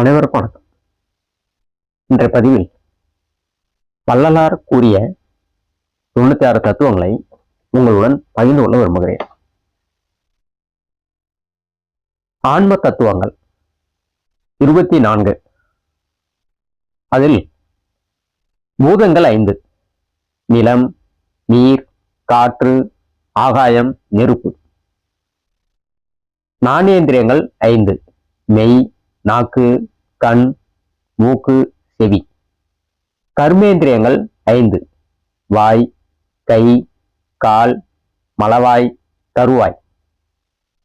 அனைவருக்கும் வணக்கம் இன்றைய பதிவில் வள்ளலார் கூறிய தொண்ணூத்தி ஆறு தத்துவங்களை உங்களுடன் பகிர்ந்து கொள்ள விரும்புகிறேன். ஆன்ம தத்துவங்கள் இருபத்தி நான்கு. அதில் பூதங்கள் ஐந்து. நிலம் நீர் காற்று ஆகாயம் நெருப்பு. நாணேந்திரியங்கள் ஐந்து. மெய் நாக்கு கண் மூக்கு செவி. கர்மேந்திரியங்கள் ஐந்து. வாய் கை கால் மலவாய் தருவாய்.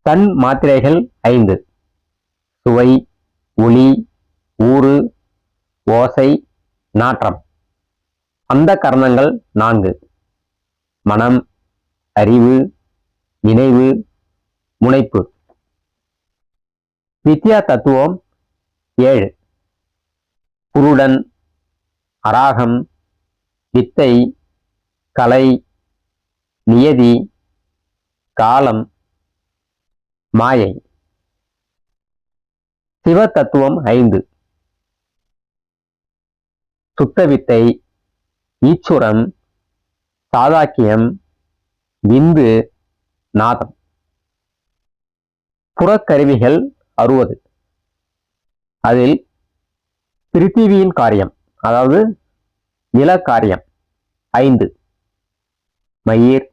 கண் மாத்திரைகள் ஐந்து. சுவை ஒளி ஊறு ஓசை நாற்றம். அந்த கரணங்கள் நான்கு. மனம் அறிவு நினைவு முனைப்பு. வித்யா தத்துவம் ஏழு. குருடன் அராகம் வித்தை கலை நியதி காலம் மாயை. சிவ தத்துவம் ஐந்து. சுத்தவித்தை ஈச்சுரம் சாதாக்கியம் விந்து நாதம். புறக்கருவிகள் அறுபது. அதில் பிருத்திவியின் காரியம் அதாவது நில காரியம் ஐந்து. மயிர்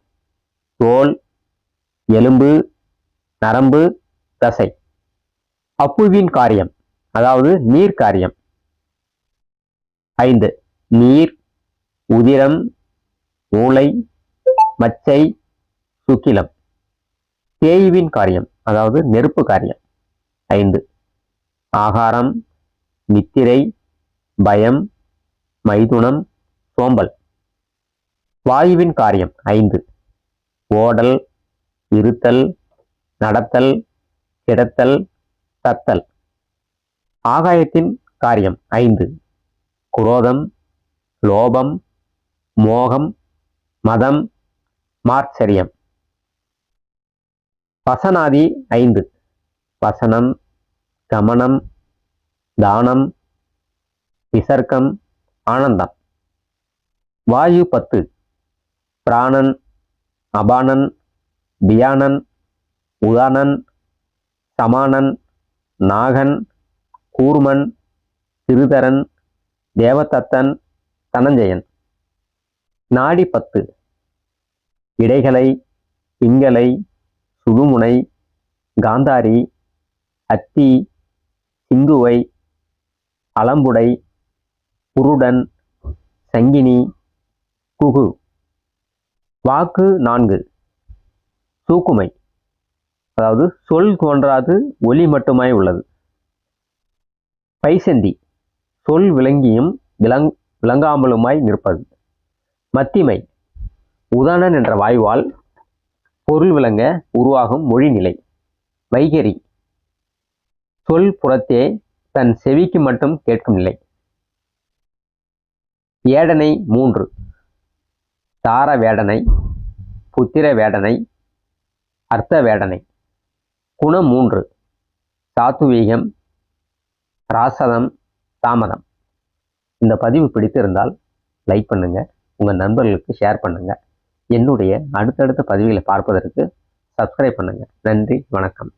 தோல் எலும்பு நரம்பு தசை. அப்புவின் காரியம் அதாவது நீர் காரியம். ஐந்து. நீர் உதிரம் மூளை மச்சை சுக்கிலம். தேய்வின் காரியம் அதாவது நெருப்பு காரியம். ஐந்து. ஆகாரம் நித்திரை பயம் மைதுனம் சோம்பல். வாயுவின் காரியம் ஐந்து. ஓடல் இருத்தல் நடத்தல் கிடத்தல் தத்தல். ஆகாயத்தின் காரியம் ஐந்து. குரோதம் லோபம் மோகம் மதம் மார்ச்சரியம். வசனாதி ஐந்து. வசனம் கமனம் தானம் விசர்க்கம் ஆனந்தம். வாயு பத்து பிராணன் அபானன் தியானன் உதானன் சமானன் நாகன் கூர்மன் சிறுதரன் தேவதத்தன் தனஞ்சயன். நாடி பத்து இடைகளை பிங்களை சுடுமுனை காந்தாரி அத்தி சிங்குவை அலம்புடை புருடன் சங்கினி குகு. வாக்கு நான்கு. சூக்குமை. அதாவது சொல் தோன்றாது ஒலி மட்டுமாய் உள்ளது. பைசந்தி. சொல் விளங்கியும் விளங் விளங்காமலுமாய் நிற்பது. மத்திமை. உதாரணன் என்ற வாயுவால் பொருள் விளங்க உருவாகும் மொழிநிலை. வைகரி. சொல் புறத்தே தன் செவிக்கு மட்டும் கேட்கும் நிலை ஏடனை மூன்று. தார வேடனை புத்திர வேடனை அர்த்த வேடனை. குணம் மூன்று. சாத்துவீகம் ராசதம் தாமதம். இந்த பதிவு பிடித்திருந்தால் லைக் பண்ணுங்க. உங்கள் நண்பர்களுக்கு ஷேர் பண்ணுங்க. என்னுடைய அடுத்தடுத்த பதிவுகளை பார்ப்பதற்கு சப்ஸ்கிரைப் பண்ணுங்கள் நன்றி வணக்கம்.